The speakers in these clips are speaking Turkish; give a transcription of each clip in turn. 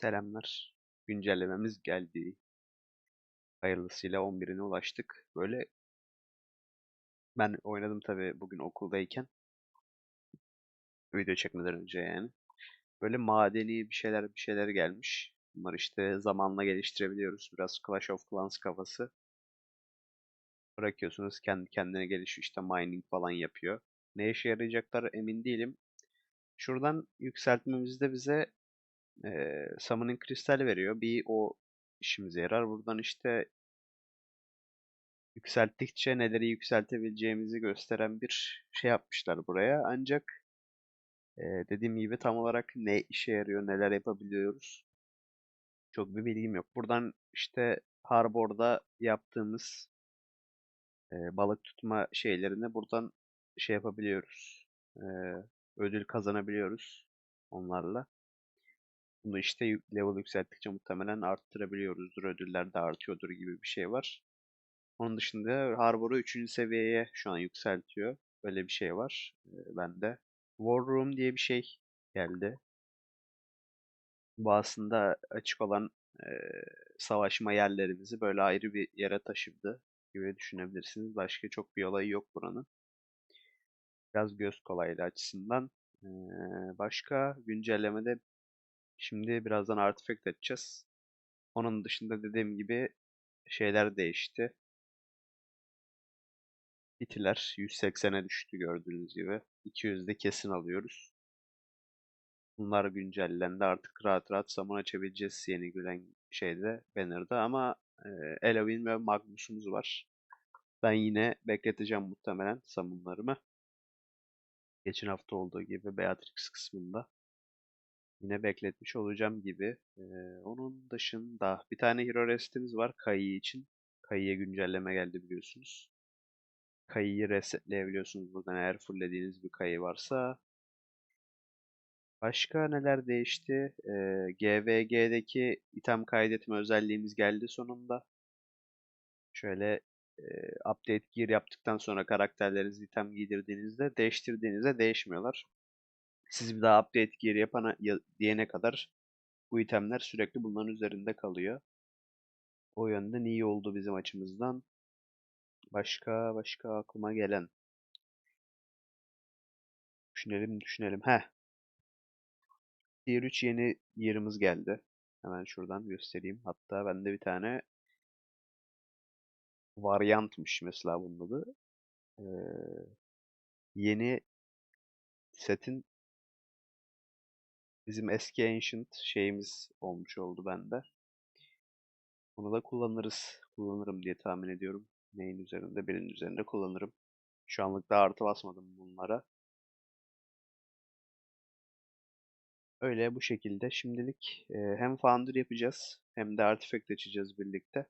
Selamlar. Güncellememiz geldi. Hayırlısıyla 11'ine ulaştık. Böyle ben oynadım tabii bugün okuldayken. Video çekmeden önce yani. Böyle madeni bir şeyler bir şeyler gelmiş. Bunlar işte zamanla geliştirebiliyoruz. Biraz Clash of Clans kafası. Bırakıyorsunuz kendi kendine gelişiyor işte mining falan yapıyor. Ne işe yarayacaklar emin değilim. Şuradan yükseltmemizde bize e, Summoning Kristal veriyor. Bir o işimize yarar. Buradan işte yükselttikçe neleri yükseltebileceğimizi gösteren bir şey yapmışlar buraya. Ancak e, dediğim gibi tam olarak ne işe yarıyor, neler yapabiliyoruz çok bir bilgim yok. Buradan işte Harbor'da yaptığımız e, balık tutma şeylerini buradan şey yapabiliyoruz. E, ödül kazanabiliyoruz onlarla. Bunu işte level yükselttikçe muhtemelen arttırabiliyoruzdur. Ödüller de artıyordur gibi bir şey var. Onun dışında Harbor'u 3. seviyeye şu an yükseltiyor. Böyle bir şey var e, bende. War Room diye bir şey geldi. Bu aslında açık olan e, savaşma yerlerimizi böyle ayrı bir yere taşıdı gibi düşünebilirsiniz. Başka çok bir olayı yok buranın. Biraz göz kolaylığı açısından. E, başka güncellemede şimdi birazdan artifact açacağız. Onun dışında dediğim gibi şeyler değişti. Bitiler 180'e düştü gördüğünüz gibi. 200'de kesin alıyoruz. Bunlar güncellendi. Artık rahat rahat zaman açabileceğiz yeni gülen şeyde banner'da ama e, Elovin ve Magnus'umuz var. Ben yine bekleteceğim muhtemelen summonlarımı. Geçen hafta olduğu gibi Beatrix kısmında. Yine bekletmiş olacağım gibi. Ee, onun dışında bir tane hero restimiz var Kayı için. Kayı'ya güncelleme geldi biliyorsunuz. Kayı'yı resetleyebiliyorsunuz buradan eğer fulllediğiniz bir kayı varsa. Başka neler değişti? Ee, GVG'deki item kaydetme özelliğimiz geldi sonunda. Şöyle e, update gear yaptıktan sonra karakterlerinizi item giydirdiğinizde değiştirdiğinizde değişmiyorlar. Siz bir daha update gear yapana ya, diyene kadar bu itemler sürekli bunların üzerinde kalıyor. O yönden iyi oldu bizim açımızdan. Başka başka aklıma gelen. Düşünelim düşünelim. Heh. Tier 3 yeni yerimiz geldi. Hemen şuradan göstereyim. Hatta bende bir tane varyantmış mesela bunun adı. Ee, yeni setin bizim eski Ancient şeyimiz olmuş oldu bende. Bunu da kullanırız. Kullanırım diye tahmin ediyorum. Neyin üzerinde? Birinin üzerinde kullanırım. Şu anlık da artı basmadım bunlara. Öyle bu şekilde. Şimdilik e, hem Foundry yapacağız hem de Artifact açacağız birlikte.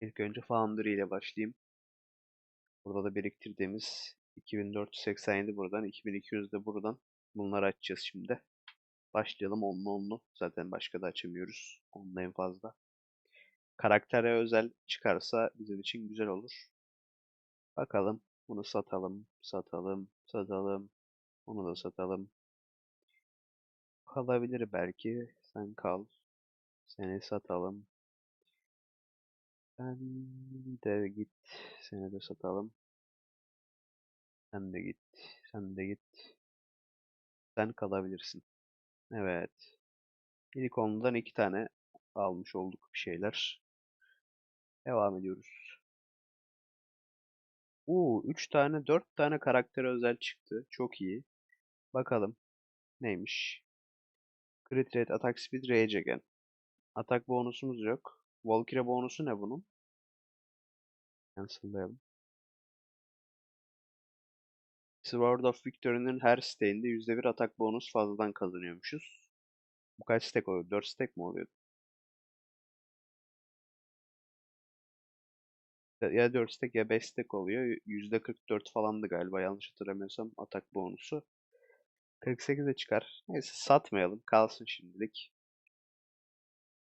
İlk önce Foundry ile başlayayım. Burada da biriktirdiğimiz 2487 buradan, 2200 de buradan. Bunları açacağız şimdi. Başlayalım onlu onlu. Zaten başka da açamıyoruz. Onunla en fazla. Karaktere özel çıkarsa bizim için güzel olur. Bakalım. Bunu satalım, satalım, satalım. Bunu da satalım. Kalabilir belki. Sen kal. Seni satalım. Sen de git. Seni de satalım. Sen de git. Sen de git. Sen kalabilirsin. Evet. İlk ondan iki tane almış olduk bir şeyler. Devam ediyoruz. Uuu 3 tane 4 tane karakter özel çıktı. Çok iyi. Bakalım. Neymiş? Crit rate, attack speed, rage again. Atak bonusumuz yok. Valkyrie bonusu ne bunun? Cancel'layalım. Sword of Victory'nin her stack'inde %1 atak bonus fazladan kazanıyormuşuz. Bu kaç stack oluyor? 4 stack mi oluyor? Ya 4 stack ya 5 stack oluyor. %44 falandı galiba yanlış hatırlamıyorsam atak bonusu. 48'e çıkar. Neyse satmayalım. Kalsın şimdilik.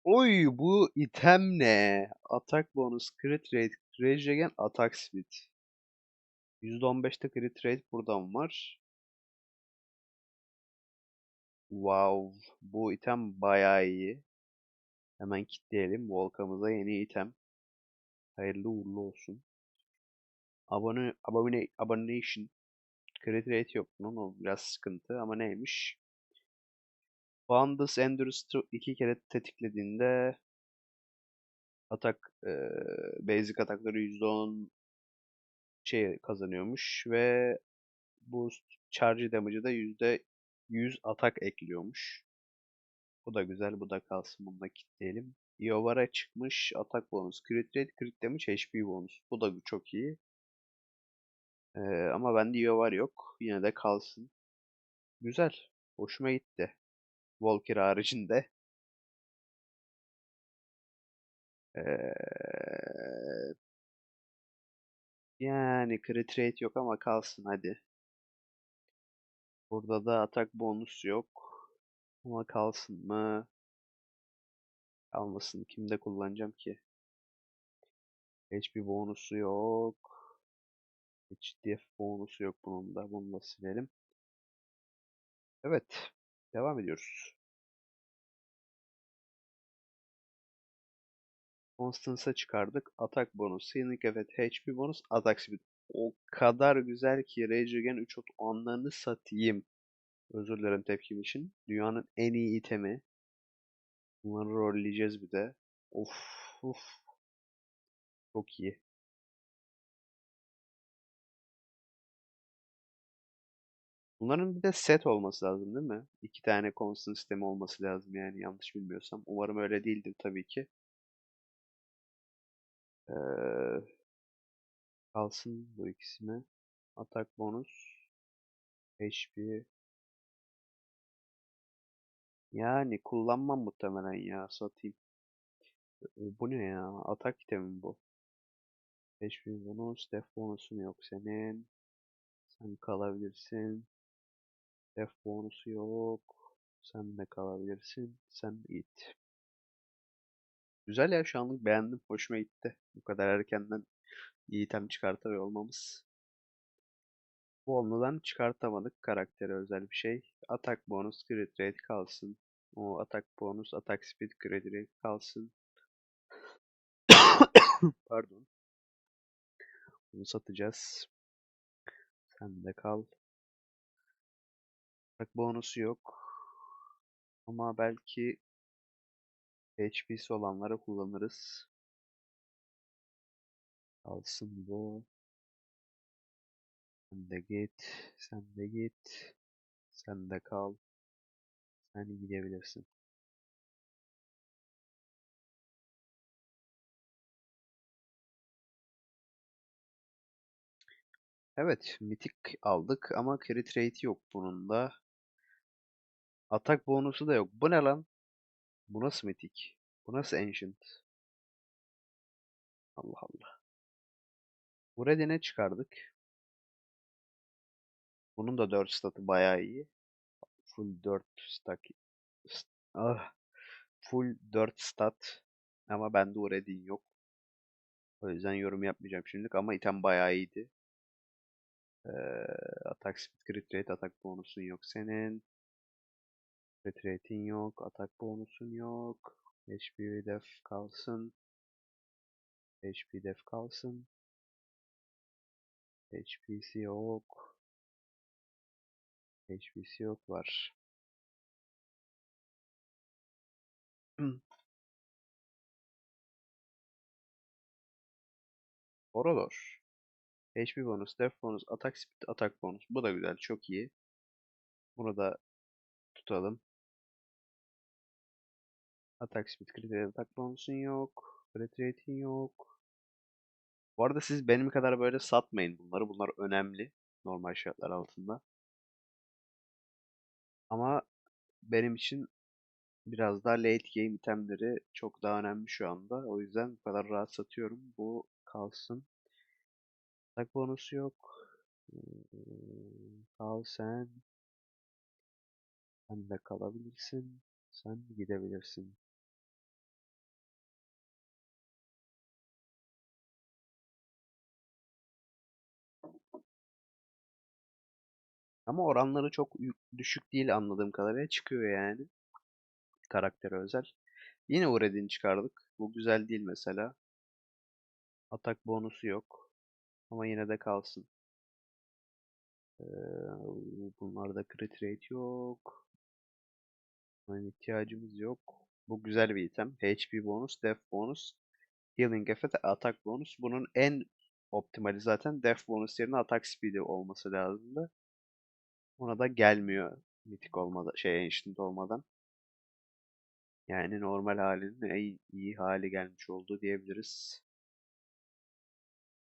Oy bu item ne? Atak bonus, crit rate, rage again, attack speed. %15'te crit rate buradan var. Wow. Bu item bayağı iyi. Hemen kilitleyelim. Volkamıza yeni item. Hayırlı uğurlu olsun. Abone, abone, abomination. Crit rate yok bunun. O biraz sıkıntı ama neymiş? Boundless Endurance 2 kere tetiklediğinde atak eee, basic atakları %10 şey kazanıyormuş ve boost charge damage'ı da %100 atak ekliyormuş. Bu da güzel. Bu da kalsın. Bunu da kilitleyelim. Iovara çıkmış. Atak bonus. Crit rate, crit damage, HP bonus. Bu da çok iyi. Ee, ama bende Iovar yok. Yine de kalsın. Güzel. Hoşuma gitti. Volker haricinde. Ee, yani crit rate yok ama kalsın hadi. Burada da atak bonus yok. Ama kalsın mı? Kalmasın. Kimde kullanacağım ki? HP bonusu yok. HDF bonusu yok bunun da. Bunu da silelim. Evet. Devam ediyoruz. Constance'a çıkardık. Atak bonus, healing evet, HP bonus, atak speed. O kadar güzel ki Rage Again 3 anlarını satayım. Özür dilerim tepkim için. Dünyanın en iyi itemi. Bunları rolleyeceğiz bir de. Of of. Çok iyi. Bunların bir de set olması lazım değil mi? İki tane constant sistemi olması lazım yani yanlış bilmiyorsam. Umarım öyle değildir tabii ki. Ee, kalsın bu ikisine. Atak bonus. HP. Yani kullanmam muhtemelen ya satayım. Bu ne ya? Atak itemi bu. 5000 bonus. Def bonusun yok senin. Sen kalabilirsin. Def bonusu yok. Sen de kalabilirsin. Sen git. Güzel ya şu anlık beğendim. Hoşuma gitti. Bu kadar erkenden iyi item çıkartıyor olmamız. Bu onludan çıkartamadık karakteri özel bir şey. Atak bonus, crit rate kalsın. O atak bonus, atak speed, crit rate kalsın. Pardon. Bunu satacağız. Sen de kal. Atak bonusu yok. Ama belki HP'si olanlara kullanırız. Kalsın bu. Sen de git. Sen de git. Sen de kal. Sen gidebilirsin. Evet, mitik aldık ama crit rate yok bunun da. Atak bonusu da yok. Bu ne lan? Bu nasıl mitik? Bu nasıl ancient? Allah Allah. Buraya ne çıkardık? Bunun da 4 statı bayağı iyi. Full 4 stack. Ah. Full 4 stat. Ama bende Uredin yok. O yüzden yorum yapmayacağım şimdilik ama item bayağı iyiydi. Ee, atak speed crit rate atak bonusun yok senin. Crit rate'in yok. Atak bonusun yok. HP def kalsın. HP def kalsın. HP'si yok. HP'si yok var. Orodor. HP bonus, def bonus, atak speed, atak bonus. Bu da güzel, çok iyi. Bunu da tutalım. Atak speed, rate, atak bonusun yok. Crit rate'in yok. Bu arada siz benim kadar böyle satmayın bunları. Bunlar önemli. Normal şartlar altında. Ama benim için biraz daha late game itemleri çok daha önemli şu anda. O yüzden bu kadar rahat satıyorum. Bu kalsın. Atak bonusu yok. Ee, Kal sen. Sen de kalabilirsin. Sen gidebilirsin. Ama oranları çok düşük değil anladığım kadarıyla çıkıyor yani. Karaktere özel. Yine Uredin çıkardık. Bu güzel değil mesela. Atak bonusu yok. Ama yine de kalsın. Ee, bunlarda crit rate yok. Buna ihtiyacımız yok. Bu güzel bir item. HP bonus, def bonus, healing effect, atak bonus. Bunun en optimali zaten def bonus yerine atak speed'i olması lazımdı. Ona da gelmiyor mitik olmadan, şey ancient olmadan. Yani normal halinin en iyi hali gelmiş oldu diyebiliriz.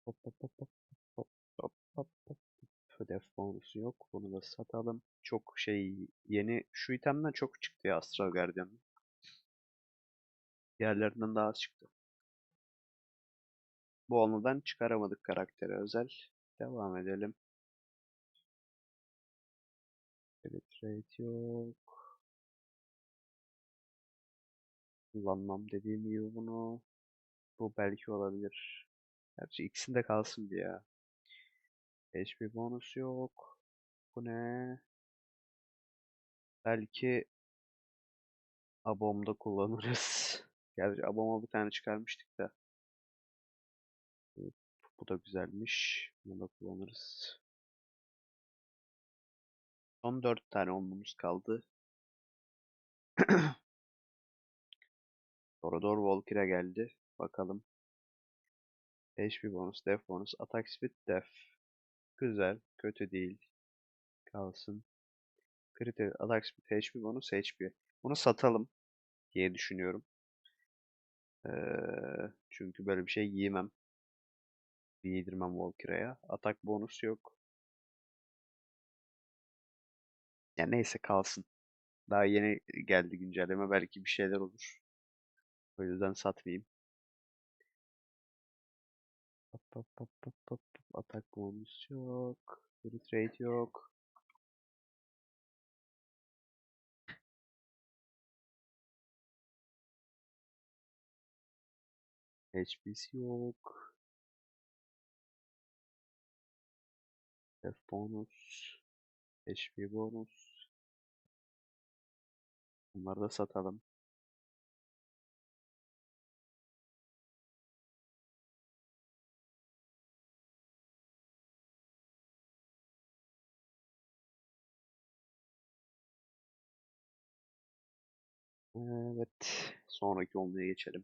Hop hop hop hop hop hop hop hop. Def bonusu yok. Bunu da satalım. Çok şey yeni şu itemden çok çıktı ya Astral Guardian. Diğerlerinden daha az çıktı. Bu olmadan çıkaramadık karaktere özel. Devam edelim. Penetrate yok. Kullanmam dediğim gibi bunu. Bu belki olabilir. Gerçi ikisinde kalsın diye. HP bonus yok. Bu ne? Belki Abom'da kullanırız. Gerçi Abom'a bir tane çıkarmıştık da. Bu da güzelmiş. Bunu da kullanırız. Son 4 tane onlumuz kaldı. Torador Valkyria geldi. Bakalım. HP bonus, def bonus, attack speed, def. Güzel, kötü değil. Kalsın. Kriter, attack speed, HP bonus, HP. Bunu satalım diye düşünüyorum. Ee, çünkü böyle bir şey giyemem. Giydirmem Valkyria'ya. Atak bonus yok. Ya neyse kalsın. Daha yeni geldi güncelleme. Belki bir şeyler olur. O yüzden satmayayım. Atak bonus yok. Crit rate yok. HP'si yok. Def bonus. HP bonus. Bunları da satalım. Evet. Sonraki olmaya geçelim.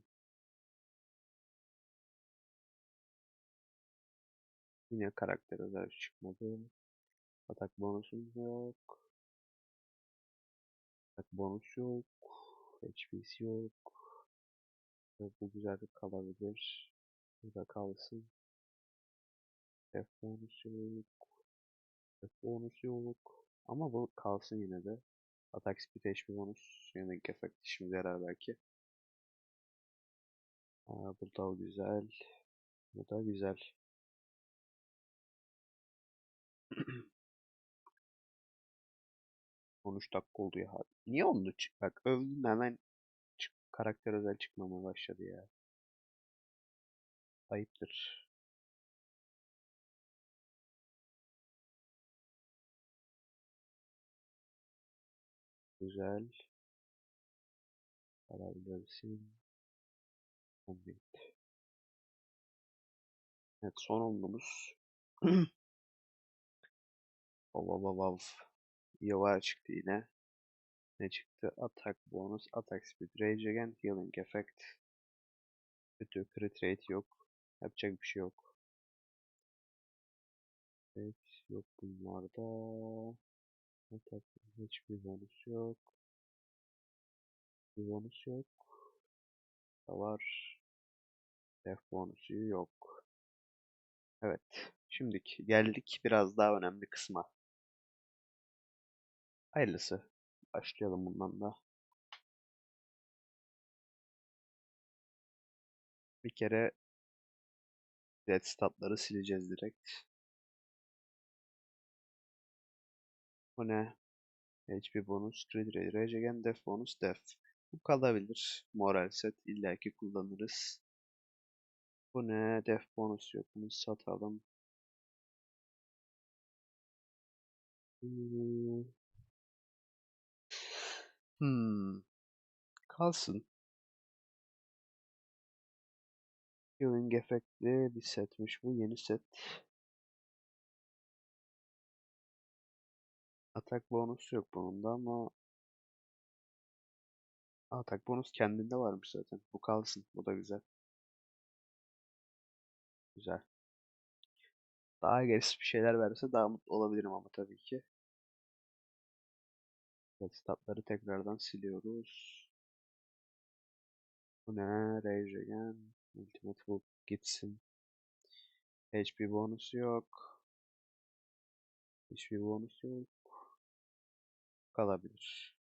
Yine karakter özel çıkmadı. Atak bonusumuz yok. Atak bonus yok. HP'si yok. Ve Bu güzel kalabilir. Burada kalsın. Def bonus yok. Def bonus yok. Ama bu kalsın yine de. Atak speed HP bonus. Yani effect işimize yarar belki. Aa, bu da güzel. Bu da güzel. Konuş dakika oldu ya. Niye onu çık? Bak övdüm hemen çık karakter özel çıkmama başladı ya. Ayıptır. Güzel. Alabilirsin. Evet. Evet son onlumuz. Vav vav vav. Yava çıktı yine. Ne çıktı? Attack bonus, attack speed, rage again, healing effect. Kötü crit rate yok. Yapacak bir şey yok. Evet, yok bunlarda. Attack hiçbir bonus yok. Bir bonus yok. Da var. Def bonusu yok. Evet. Şimdiki geldik biraz daha önemli kısma. Hayırlısı. Başlayalım bundan da. Bir kere red statları sileceğiz direkt. Bu ne? HP bonus, rate, rage again, def bonus, def. Bu kalabilir. Moral set illaki kullanırız. Bu ne? Def bonus yok. Bunu satalım. Hmm. Hmm. Kalsın. Healing efektli bir setmiş bu. Yeni set. Atak bonusu yok bunun da ama atak bonus kendinde varmış zaten. Bu kalsın. Bu da güzel. Güzel. Daha agresif bir şeyler verse daha mutlu olabilirim ama tabii ki. Evet, statları tekrardan siliyoruz. Bu ne? Rage Again. Ultimate Hook gitsin. HP bonusu yok. HP bonusu yok. Kalabilir.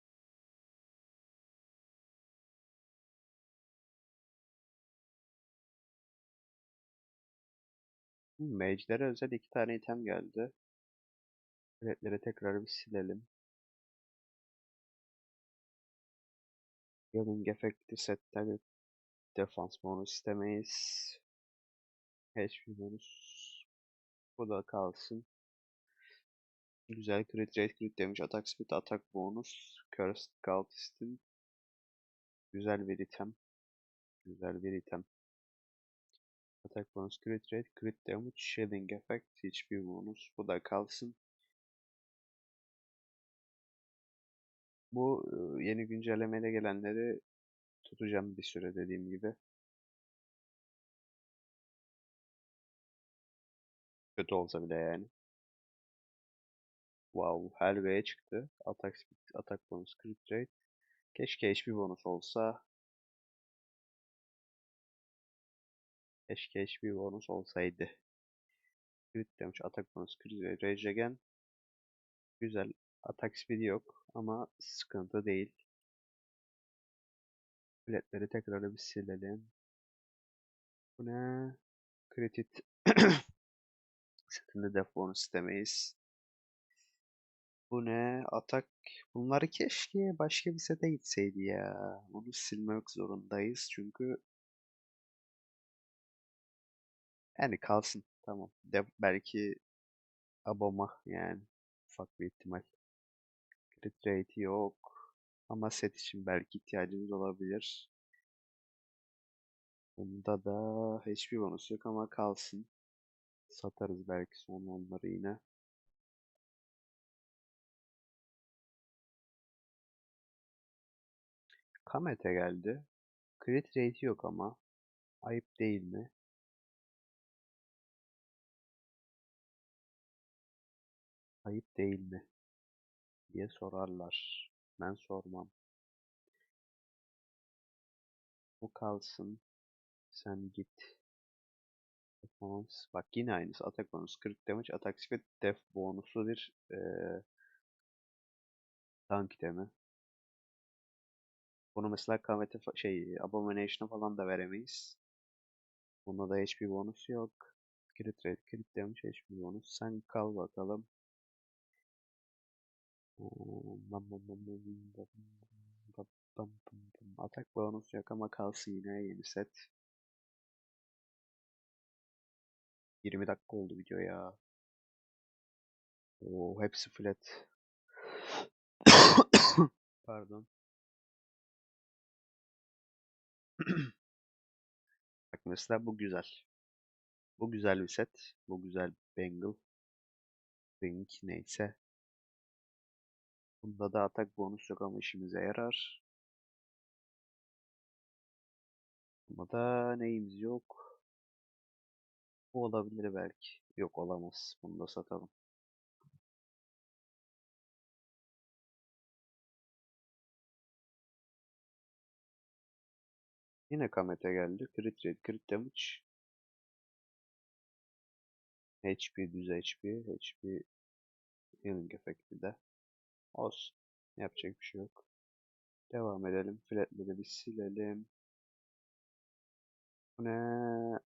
Hmm, Mage'lere özel iki tane item geldi. Biletleri tekrar bir silelim. Healing efekti sette bir defans bonus istemeyiz. Bonus. Bu da kalsın. Güzel crit rate, crit damage, attack speed, attack bonus. Cursed Cultist'in güzel bir item. Güzel bir item. Attack bonus, crit rate, crit damage, shielding effect, HP bonus. Bu da kalsın. Bu yeni güncellemeyle gelenleri tutacağım bir süre dediğim gibi. Kötü olsa bile yani. Wow, Helve'ye çıktı. Speed, attack bonus, crit rate. Keşke HP bonus olsa. Keşke HP bonus olsaydı. Crit damage, attack bonus, crit rate, rage again. Güzel. Attack speed yok ama sıkıntı değil. Biletleri tekrar bir silelim. Bu ne? Crit setinde def istemeyiz. Bu ne? Atak. Bunları keşke başka bir sete gitseydi ya. Bunu silmek zorundayız çünkü yani kalsın. Tamam. De belki aboma yani ufak bir ihtimal. Crit rate yok. Ama set için belki ihtiyacımız olabilir. Bunda da hiçbir bonus yok ama kalsın. Satarız belki sonra onları yine. Kamete geldi. Crit rate yok ama. Ayıp değil mi? Ayıp değil mi? Diye sorarlar. Ben sormam. Bu kalsın. Sen git. Performance. Bak yine aynısı. Attack bonus, crit damage, attack speed, def bonusu bir ee, tank itemi. Bunu mesela KVT şey Abomination'a falan da veremeyiz. Bunda da HP bonus yok. Crit rate, crit damage, HP bonus. Sen kal bakalım. Atak bonus yok ama kalsın yine yeni set. 20 dakika oldu video ya. Oo, hepsi flat. Pardon. Bak mesela bu güzel. Bu güzel bir set. Bu güzel Bengal. Ring neyse. Bunda da atak bonus yok ama işimize yarar. Bunda da neyimiz yok. Bu olabilir belki. Yok olamaz. Bunu da satalım. Yine Kamete geldi. Crit rate, crit damage. HP düz HP. HP healing efekti de. Olsun. Yapacak bir şey yok. Devam edelim. Flatleri bir silelim. Bu ne?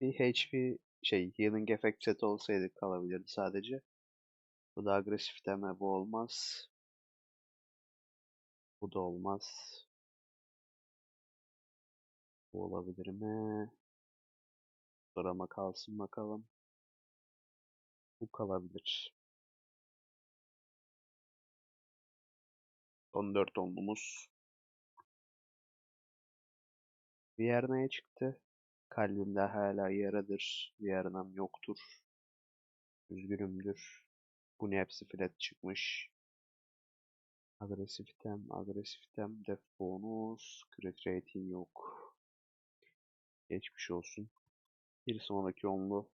Bir HP şey healing effect set olsaydı kalabilirdi sadece. Bu da agresif deme bu olmaz. Bu da olmaz. Bu olabilir mi? Sorama kalsın bakalım. Bu kalabilir. Son 4 onlumuz. Viyerna'ya çıktı. Kalbimde hala yaradır. Viyerna'm yoktur. Üzgünümdür. Bu ne hepsi flat çıkmış. Agresif item, agresif item, def bonus, crit rating yok. Geçmiş olsun. Bir sonraki onlu.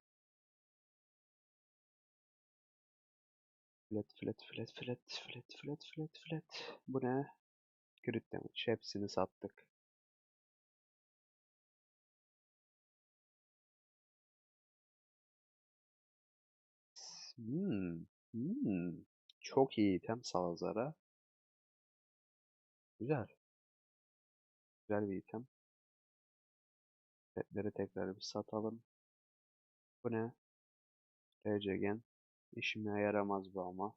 Flat, flat, flat, flat, flat, flat, flat, flat. Bu ne? Crit damage. Hepsini sattık. Hmm. Hmm. Çok iyi item Salazar'a. Güzel. Güzel bir item. Petleri tekrar bir satalım. Bu ne? Recegen. İşime yaramaz bu ama.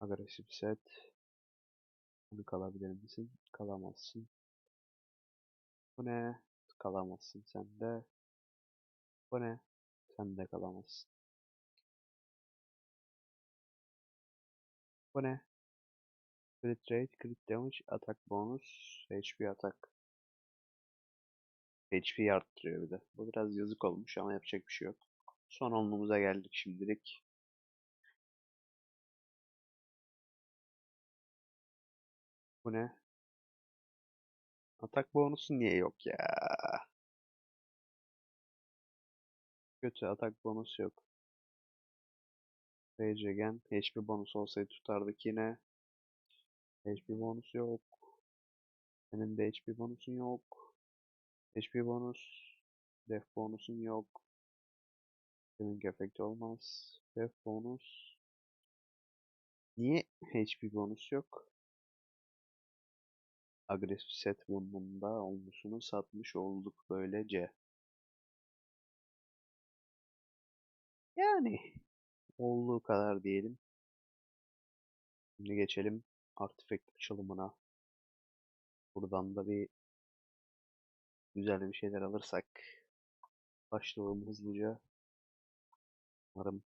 Agresif set. Bunu kalabilir misin? Kalamazsın. Bu ne? Kalamazsın sen de. Bu ne? Sen de kalamazsın. Bu ne? Crit rate, crit damage, atak bonus, HP atak. HP arttırıyor bir de. Bu biraz yazık olmuş ama yapacak bir şey yok. Son onluğumuza geldik şimdilik. Bu ne? Atak bonusu niye yok ya? Kötü atak bonusu yok. Regen HP bonus olsaydı tutardık yine. HP bonusu yok. Senin de HP bonusun yok. HP bonus. Def bonusun yok. Senin efekt olmaz. Def bonus. Niye HP bonus yok? Agresif set burnunda olmuşunu satmış olduk böylece. Yani olduğu kadar diyelim. Şimdi geçelim artifact açılımına. Buradan da bir güzel bir şeyler alırsak başlayalım hızlıca. Umarım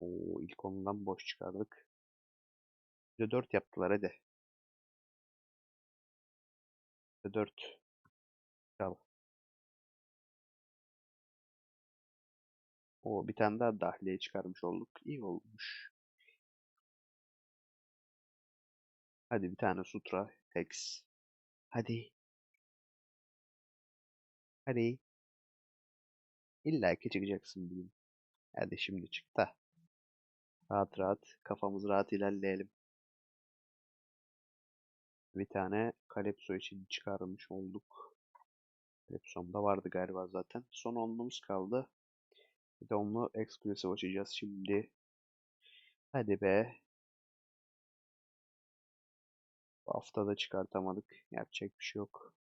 o ilk ondan boş çıkardık. Bir 4 yaptılar hadi. 4 Çal. O bir tane daha dahliye çıkarmış olduk. İyi olmuş. Hadi bir tane sutra. Hex. Hadi. Hadi. İlla ki çıkacaksın bugün. Hadi şimdi çık da. Rahat rahat. Kafamız rahat ilerleyelim. Bir tane Calypso için çıkarmış olduk. Calypso'mda vardı galiba zaten. Son onluğumuz kaldı. Bir de onlu exclusive açacağız şimdi. Hadi be. Bu hafta da çıkartamadık. Yapacak bir şey yok.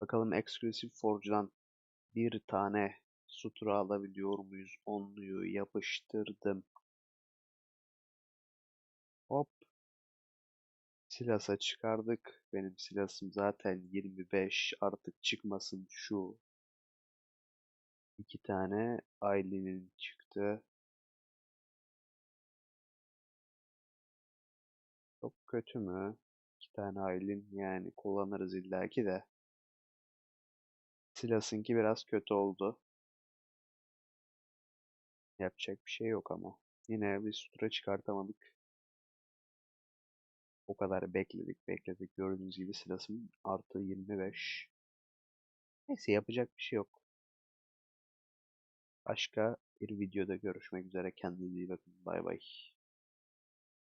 Bakalım Exclusive Forge'dan bir tane sutra alabiliyor muyuz? Onluyu yapıştırdım. Hop. Silasa çıkardık. Benim silasım zaten 25. Artık çıkmasın şu. İki tane Aylin'in çıktı. Çok kötü mü? İki tane Aylin yani kullanırız illaki de. Silas'ınki biraz kötü oldu. Yapacak bir şey yok ama. Yine bir sutra çıkartamadık. O kadar bekledik bekledik. Gördüğünüz gibi Silas'ım artı 25. Neyse yapacak bir şey yok. Başka bir videoda görüşmek üzere. Kendinize iyi bakın. Bay bay.